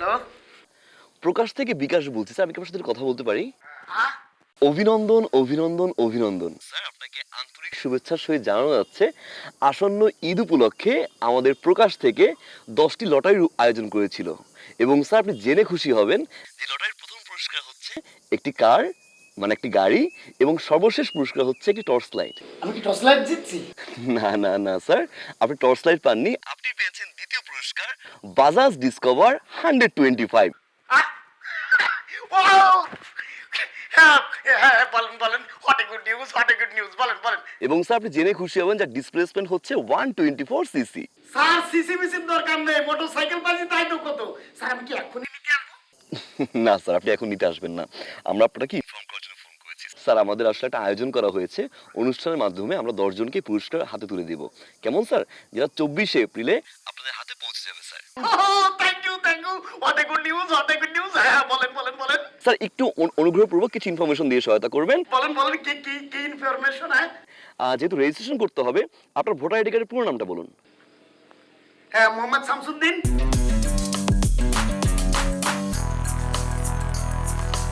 Hello প্রকাশ থেকে বিকাশ বলছি sir আমি কি আপনার সাথে কথা বলতে পারি? অভিনন্দন অভিনন্দন অভিনন্দন। স্যার আপনাকে আন্তরিক শুভেচ্ছার সহিত জানানো যাচ্ছে আসন্ন ঈদ উপলক্ষে আমাদের প্রকাশ থেকে দশটি লটারির আয়োজন করেছিল। এবং স্যার আপনি জেনে খুশি হবেন যে লটারির প্রথম পুরস্কার হচ্ছে একটি কার মানে একটি গাড়ি এবং সর্বশেষ পুরস্কার হচ্ছে একটি টর্চ লাইট। আমি কি টর্চ লাইট জিতছি? না না না স্যার আপনি টর্চ লাইট পাননি। আপনি পেয়েছেন পুরস্কার Bajaj Discover hundred twenty five এবং স্যার আপনি জেনে খুশি হবেন ডিসপ্লেসমেন্ট হচ্ছে one twenty four CC sir CC Misir দরকার নেই বাজি তাই তো কত। স্যার আমি কি এক্ষুনি নিতে আসব? না স্যার আপনি এখন নিতে আসবেন না। আমরা আপনাকে ইনফর্ম করার জন্য ফোন করেছি? স্যার আমাদের আসলে একটা আয়োজন করা হয়েছে। অনুষ্ঠানের মাধ্যমে আমরা দশজনকে পুরস্কার হাতে তুলে দিব। কেমন স্যার যেটা চব্বিশে এপ্রিলে আপনাদের হাতে পৌঁছে যাবে sir thank you thank you what a good news what a good news হ্যাঁ বলেন বলেন বলেন। স্যার একটু অনু- অনুগ্রহপূর্বক কিছু ইনফরমেশন দিয়ে সহায়তা করবেন। বলেন বলেন কি কি কি ইনফরমেশন হ্যাঁ? যেহেতু রেজিস্ট্রেশন করতে হবে আপনার ভোটার আইডি কার্ডের পুরো নামটা বলুন। হ্যাঁ মোহাম্মদ শামসুদ্দিন।